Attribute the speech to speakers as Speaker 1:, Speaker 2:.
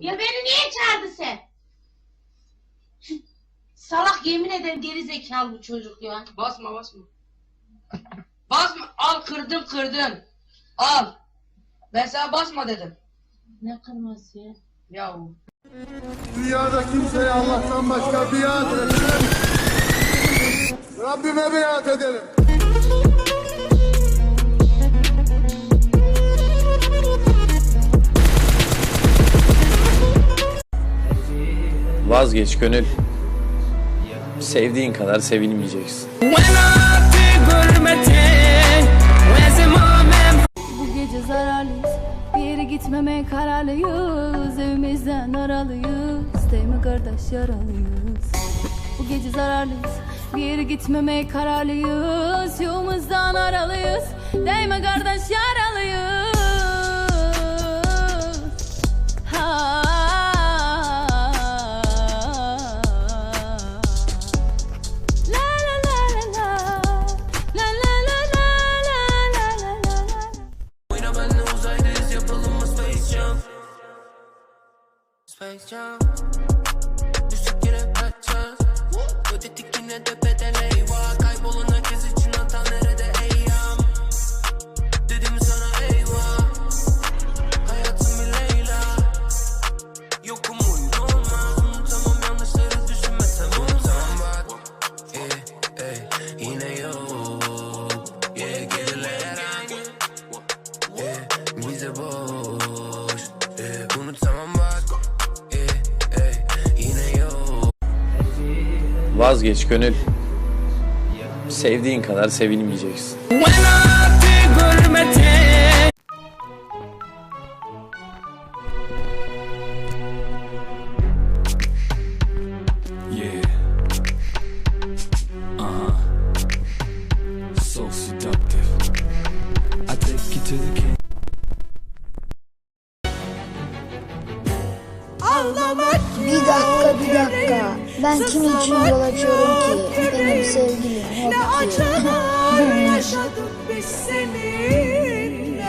Speaker 1: Ya beni niye çağırdı sen? Salak yemin ederim geri zekalı bu çocuk ya.
Speaker 2: Basma basma. Basma. Al kırdın kırdın. Al. Ben sana basma dedim.
Speaker 1: Ne kırması ya?
Speaker 2: Yahu.
Speaker 3: Dünyada kimseye Allah'tan başka biat etmem. Rabbime biat ederim.
Speaker 4: Vazgeç gönül. Sevdiğin kadar sevilmeyeceksin.
Speaker 5: Bu gece zararlıyız. Bir yere gitmemeye kararlıyız. Evimizden aralıyız. Değil mi kardeş? Yaralıyız. Bu gece zararlıyız. Bir yere gitmemeye kararlıyız. Yolumuzdan aralıyız. Değil mi kardeş? Yaralıyız
Speaker 6: Jam Düştük yine kaçacağız Ödedik yine de bedel eyvah Kaybolan herkes için hata nerede eyyam Dedim sana eyvah Hayatım Leyla. Yokum oyun Unutamam yanlışları düşünmesem Unutamam bak. Eh, eh, Yine yok. Yeah geriler yeah, bize boş
Speaker 4: Vazgeç gönül. Sevdiğin kadar sevilmeyeceksin.
Speaker 7: Yeah. Uh huh. So seductive. I take you to the king.
Speaker 8: ağlamak Bir dakika bir dakika. Ben kim için yol açıyorum ki? Benim sevgilim Ne yok ki. acılar yaşadık biz seninle